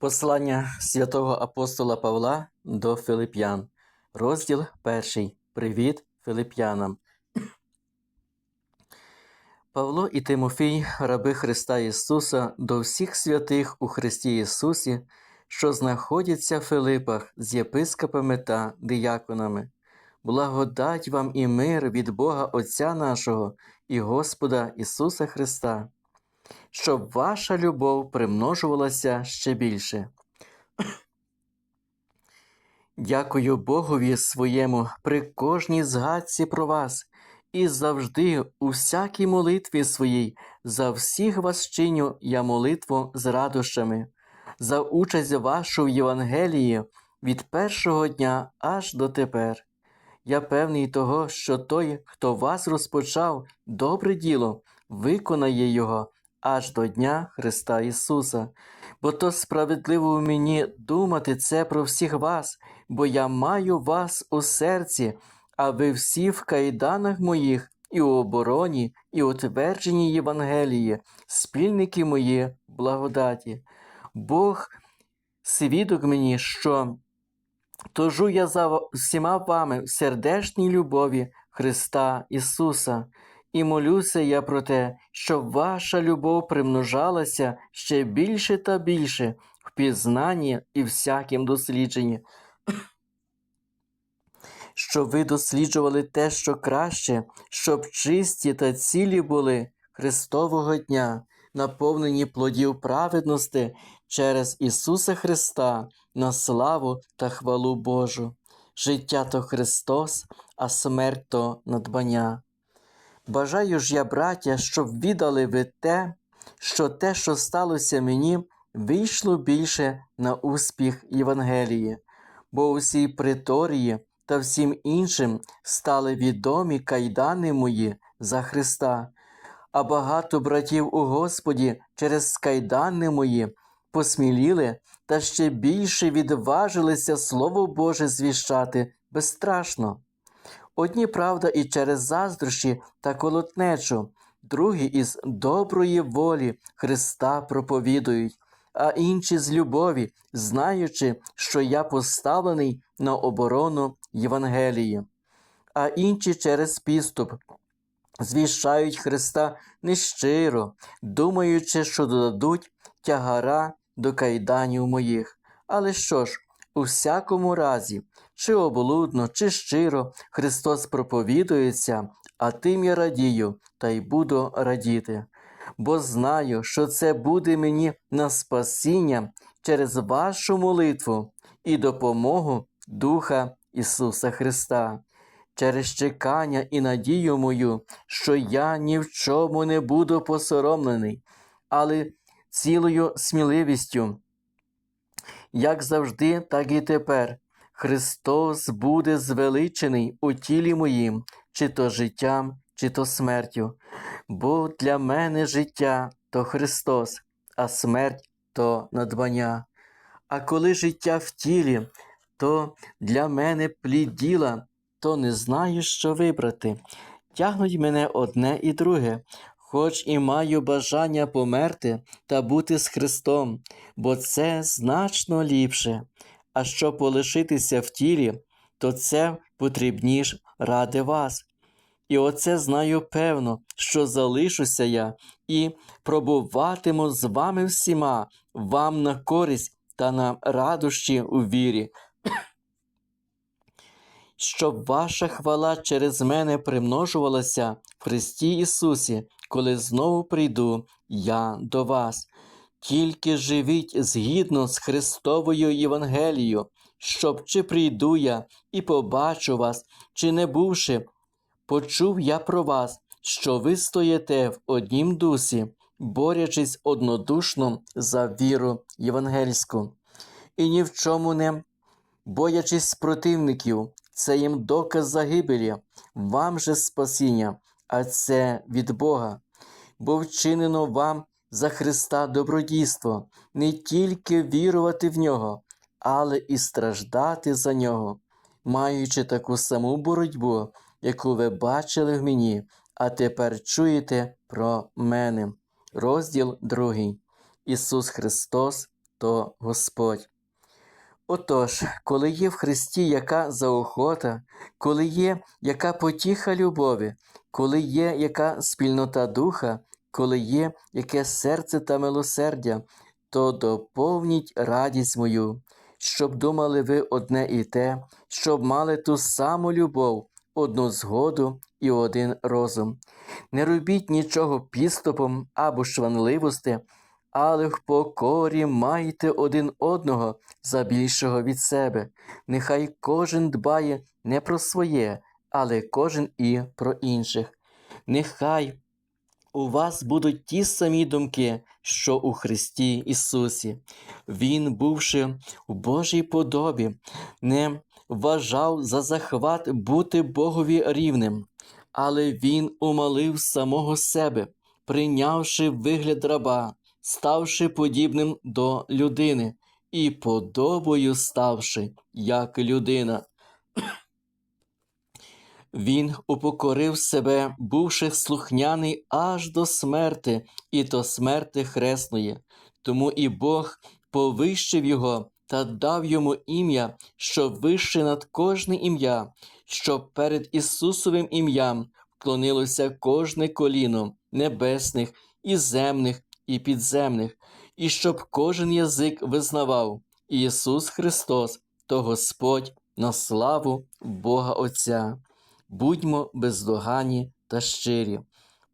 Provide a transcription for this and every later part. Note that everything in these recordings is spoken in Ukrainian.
Послання святого апостола Павла до Филип'ян, розділ 1. Привіт Филип'янам. Павло і Тимофій, раби Христа Ісуса, до всіх святих у Христі Ісусі, що знаходяться в Филипах з єпископами та дияконами. Благодать вам і мир від Бога Отця нашого і Господа Ісуса Христа щоб ваша любов примножувалася ще більше. Дякую Богові своєму при кожній згадці про вас і завжди у всякій молитві своїй за всіх вас чиню я молитву з радощами, за участь вашу в Євангелії від першого дня аж до тепер. Я певний того, що той, хто вас розпочав добре діло, виконає його аж до Дня Христа Ісуса. Бо то справедливо мені думати це про всіх вас, бо я маю вас у серці, а ви всі в кайданах моїх, і у обороні, і утвердженні Євангелії, спільники мої благодаті. Бог свідок мені, що тожу я за всіма вами в сердечній любові Христа Ісуса. І молюся я про те, щоб ваша любов примножалася ще більше та більше в пізнанні і всякім дослідженні, щоб ви досліджували те, що краще, щоб чисті та цілі були Христового дня, наповнені плодів праведності через Ісуса Христа на славу та хвалу Божу. Життя то Христос, а смерть то надбання. Бажаю ж я, браття, щоб віддали ви те, що те, що сталося мені, вийшло більше на успіх Євангелії, бо усій приторії та всім іншим стали відомі кайдани мої за Христа, а багато братів у Господі через кайдани мої посміліли та ще більше відважилися Слово Боже звіщати безстрашно. Одні, правда, і через заздрощі та колотнечу, другі із доброї волі Христа проповідують, а інші з любові, знаючи, що я поставлений на оборону Євангелії, а інші через підступ. Звіщають Христа нещиро, думаючи, що додадуть тягара до кайданів моїх. Але що ж, у всякому разі, чи облудно, чи щиро Христос проповідується, а тим я радію та й буду радіти, бо знаю, що це буде мені на спасіння через вашу молитву і допомогу Духа Ісуса Христа, через чекання і надію мою, що я ні в чому не буду посоромлений, але цілою сміливістю. Як завжди, так і тепер, Христос буде звеличений у тілі моїм, чи то життям, чи то смертю. Бо для мене життя то Христос, а смерть то надбання. А коли життя в тілі, то для мене плід діла, то не знаю, що вибрати. Тягнуть мене одне і друге, хоч і маю бажання померти та бути з Христом, бо це значно ліпше. А щоб полишитися в тілі, то це потрібніш ради вас. І оце знаю певно, що залишуся я і пробуватиму з вами всіма, вам на користь та на радощі у вірі. Щоб ваша хвала через мене примножувалася в Христі Ісусі, коли знову прийду я до вас. Тільки живіть згідно з Христовою Євангелією, щоб чи прийду я і побачу вас, чи не бувши, почув я про вас, що ви стоїте в однім дусі, борячись однодушно за віру євангельську, і ні в чому не боячись противників, це їм доказ загибелі, вам же спасіння, а це від Бога, бо вчинено вам за Христа добродійство, не тільки вірувати в нього, але і страждати за нього, маючи таку саму боротьбу, яку ви бачили в мені, а тепер чуєте про мене. Розділ 2. Ісус Христос то Господь. Отож, коли є в Христі яка заохота, коли є яка потіха любові, коли є яка спільнота духа, коли є яке серце та милосердя, то доповніть радість мою, щоб думали ви одне і те, щоб мали ту саму любов, одну згоду і один розум. Не робіть нічого підступом або шванливості, але в покорі майте один одного за більшого від себе. Нехай кожен дбає не про своє, але кожен і про інших. Нехай у вас будуть ті самі думки, що у Христі Ісусі. Він, бувши у Божій подобі, не вважав за захват бути Богові рівним, але Він умалив самого себе, прийнявши вигляд раба, ставши подібним до людини і подобою ставши як людина. Він упокорив себе, бувши слухняний аж до смерти, і до смерти хресної. Тому і Бог повищив його та дав йому ім'я, що вище над кожне ім'я, щоб перед Ісусовим ім'ям вклонилося кожне коліно небесних і земних і підземних, і щоб кожен язик визнавав Ісус Христос, то Господь на славу Бога Отця. Будьмо бездоганні та щирі.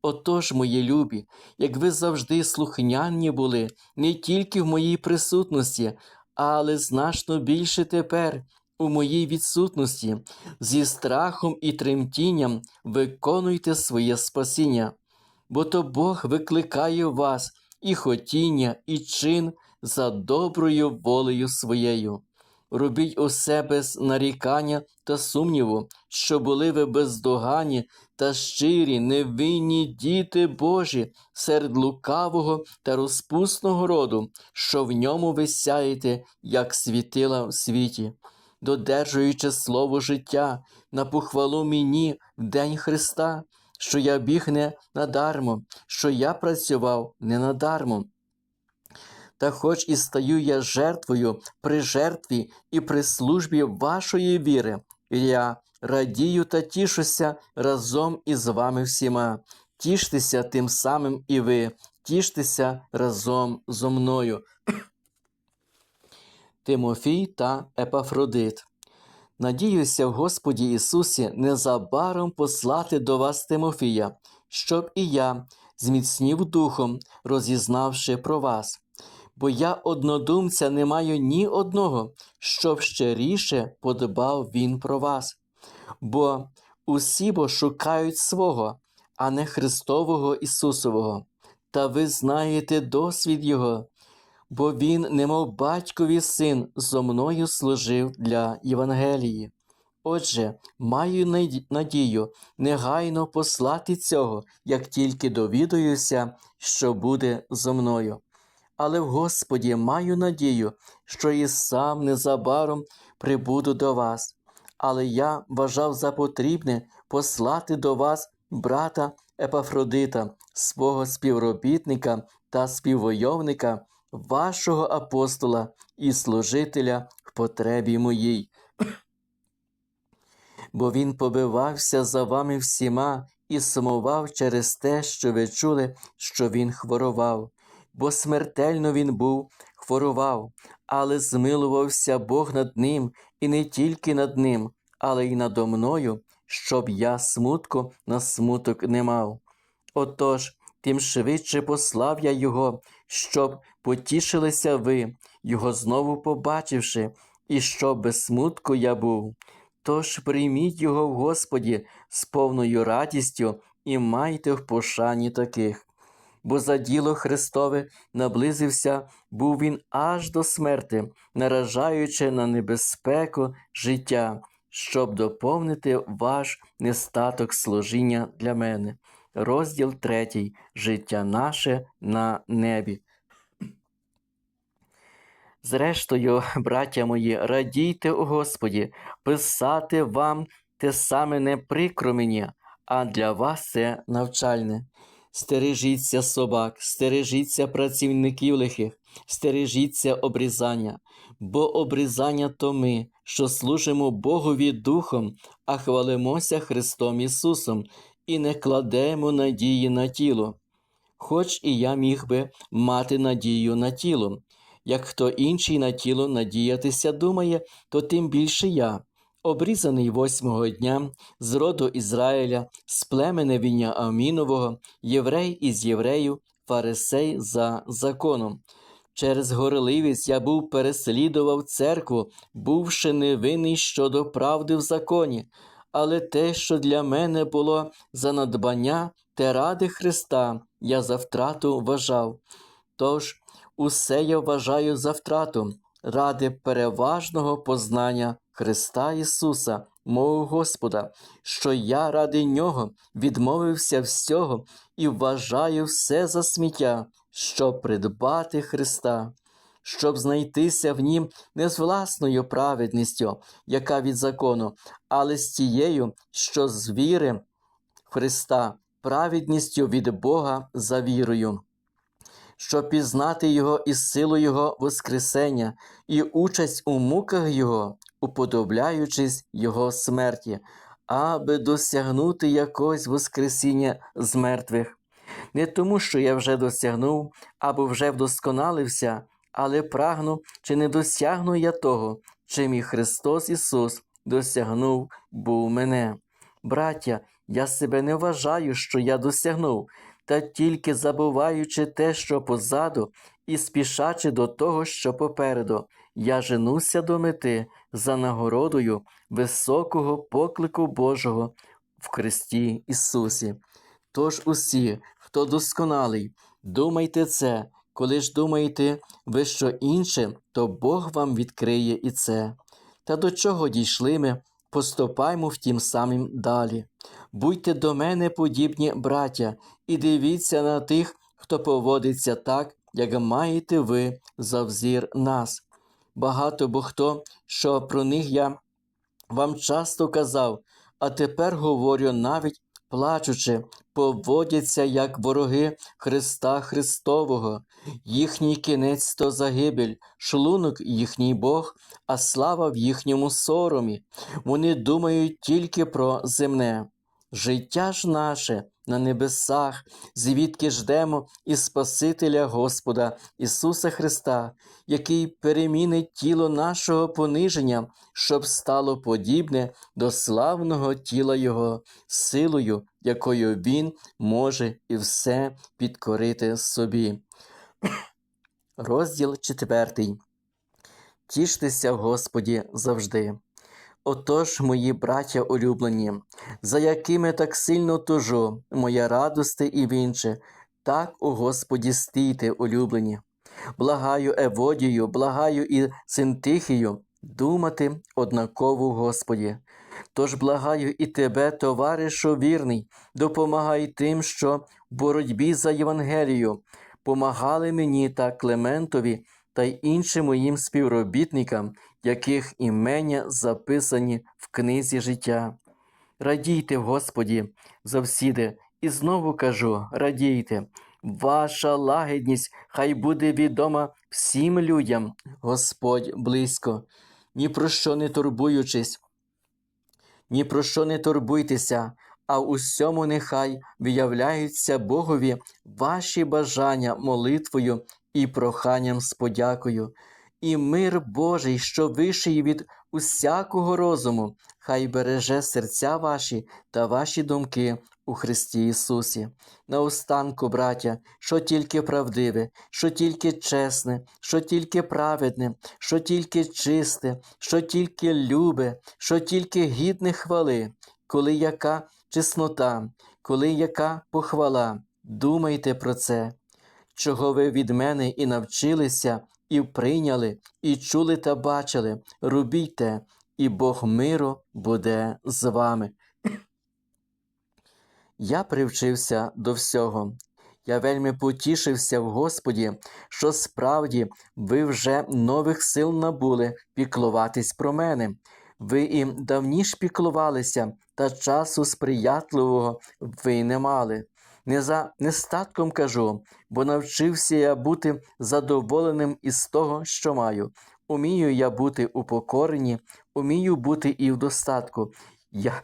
Отож, мої любі, як ви завжди слухняні були не тільки в моїй присутності, але значно більше тепер, у моїй відсутності, зі страхом і тремтінням виконуйте своє спасіння, бо то Бог викликає вас і хотіння, і чин за доброю волею своєю. Робіть усе без нарікання та сумніву, що були ви бездоганні та щирі, невинні діти Божі серед лукавого та розпусного роду, що в ньому ви сяєте, як світила в світі, додержуючи слово життя на похвалу мені в день Христа, що я біг не надармо, що я працював не надармо. Та хоч і стаю я жертвою при жертві і при службі вашої віри, я радію та тішуся разом із вами всіма. Тіштеся тим самим і ви, тіштеся разом зо мною. Тимофій та Епафродит. Надіюся Господі Ісусі незабаром послати до вас Тимофія, щоб і я зміцнів духом, розізнавши про вас бо я однодумця не маю ні одного, щоб щиріше подбав він про вас. Бо усі бо шукають свого, а не Христового Ісусового, та ви знаєте досвід Його, бо Він, немов батькові син, зо мною служив для Євангелії. Отже, маю надію негайно послати цього, як тільки довідуюся, що буде зо мною але в Господі маю надію, що і сам незабаром прибуду до вас. Але я вважав за потрібне послати до вас брата Епафродита, свого співробітника та співвойовника, вашого апостола і служителя в потребі моїй. Бо він побивався за вами всіма і сумував через те, що ви чули, що він хворував бо смертельно він був, хворував, але змилувався Бог над ним, і не тільки над ним, але й надо мною, щоб я смутку на смуток не мав. Отож, тим швидше послав я його, щоб потішилися ви, його знову побачивши, і щоб без смутку я був. Тож прийміть його в Господі з повною радістю і майте в пошані таких бо за діло Христове наблизився був він аж до смерти, наражаючи на небезпеку життя, щоб доповнити ваш нестаток служіння для мене. Розділ третій. Життя наше на небі. Зрештою, браття мої, радійте у Господі, писати вам те саме не прикро мені, а для вас це навчальне. Стережіться собак, стережіться працівників лихих, стережіться обрізання, бо обрізання то ми, що служимо Богові Духом, а хвалимося Христом Ісусом і не кладемо надії на тіло. Хоч і я міг би мати надію на тіло. Як хто інший на тіло надіятися думає, то тим більше я, обрізаний восьмого дня з роду Ізраїля, з племени Віняамінового, єврей із єврею, фарисей за законом. Через горливість я був переслідував церкву, бувши невинний щодо правди в законі, але те, що для мене було за надбання, те ради Христа я за втрату вважав. Тож усе я вважаю за втрату ради переважного познання Христа Ісуса, мого Господа, що я ради Нього відмовився всього і вважаю все за сміття, щоб придбати Христа, щоб знайтися в Нім не з власною праведністю, яка від закону, але з тією, що з віри Христа, праведністю від Бога за вірою щоб пізнати Його і силу Його Воскресення, і участь у муках Його, уподобляючись Його смерті, аби досягнути якогось Воскресіння з мертвих. Не тому, що я вже досягнув або вже вдосконалився, але прагну, чи не досягну я того, чим і Христос Ісус досягнув був мене. Браття, я себе не вважаю, що я досягнув, та тільки забуваючи те, що позаду, і спішачи до того, що попереду, я женуся до мети за нагородою високого поклику Божого в Христі Ісусі. Тож усі, хто досконалий, думайте це, коли ж думаєте ви що інше, то Бог вам відкриє і це. Та до чого дійшли ми, поступаймо втім самим далі. Будьте до мене подібні, браття, і дивіться на тих, хто поводиться так, як маєте ви за взір нас. Багато бо хто, що про них я вам часто казав, а тепер говорю навіть плачучи, поводяться як вороги Христа Христового, їхній кінець то загибель, шлунок їхній Бог, а слава в їхньому соромі. Вони думають тільки про земне. Життя ж наше на небесах, звідки ждемо і Спасителя Господа Ісуса Христа, який перемінить тіло нашого пониження, щоб стало подібне до славного тіла Його, силою, якою Він може і все підкорити собі. Розділ четвертий. Тіштеся Господі завжди. Отож, мої браття улюблені, за якими так сильно тужу, моя радости і вінче, так у Господі стійте, улюблені. Благаю Еводію, благаю і Синтихію думати однаково Господі. Тож благаю і тебе, товаришу вірний, допомагай тим, що в боротьбі за Євангелію помагали мені та Клементові та й іншим моїм співробітникам, яких імення записані в книзі життя. Радійте Господі, завсіди, і знову кажу: радійте, ваша лагідність хай буде відома всім людям, Господь близько, ні про що не турбуючись, ні про що не турбуйтеся, а в усьому нехай виявляються Богові ваші бажання молитвою і проханням з подякою, і мир Божий, що вищий від усякого розуму, хай береже серця ваші та ваші думки у Христі Ісусі. Наостанку, браття, що тільки правдиве, що тільки чесне, що тільки праведне, що тільки чисте, що тільки любе, що тільки гідне хвали, коли яка чеснота, коли яка похвала, думайте про це чого ви від мене і навчилися, і прийняли, і чули та бачили, робійте, і Бог миру буде з вами. Я привчився до всього. Я вельми потішився в Господі, що справді ви вже нових сил набули піклуватись про мене. Ви і давніш піклувалися, та часу сприятливого ви не мали. Не за нестатком кажу, бо навчився я бути задоволеним із того, що маю. Умію я бути у покоренні, умію бути і в достатку. Я,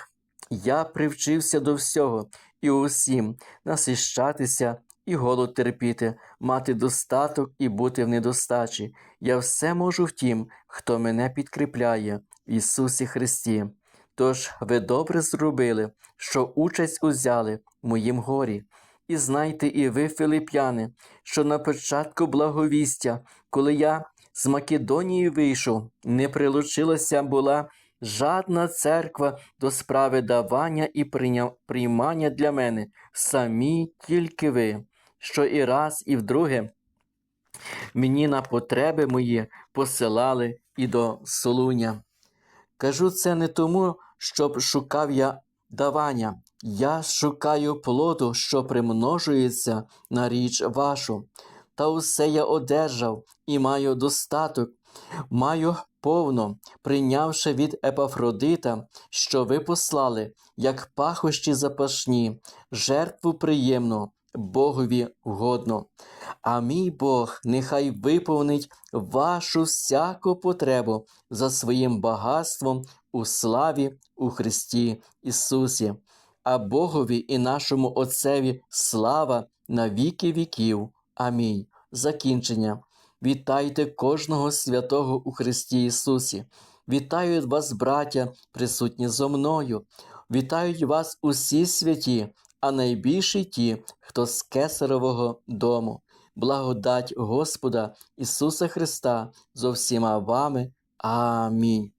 я привчився до всього і усім насищатися і голод терпіти, мати достаток і бути в недостачі. Я все можу в тім, хто мене підкріпляє в Ісусі Христі. Тож ви добре зробили, що участь узяли в моїм горі. І знайте і ви, филип'яни, що на початку благовістя, коли я з Македонії вийшов, не прилучилася була жадна церква до справи давання і приймання для мене, самі тільки ви, що і раз, і вдруге мені на потреби мої посилали і до Солуня. Кажу це не тому, щоб шукав я давання. Я шукаю плоду, що примножується на річ вашу. Та усе я одержав і маю достаток, маю повно, прийнявши від Епафродита, що ви послали, як пахощі запашні, жертву приємну, Богові вгодно. А мій Бог нехай виповнить вашу всяку потребу за своїм багатством у славі у Христі Ісусі. А Богові і нашому Отцеві слава на віки віків. Амінь. Закінчення. Вітайте кожного святого у Христі Ісусі. Вітають вас, браття, присутні зо мною. Вітають вас усі святі, а найбільше ті, хто з кесарового дому. Благодать Господа Ісуса Христа зо всіма вами. Амінь.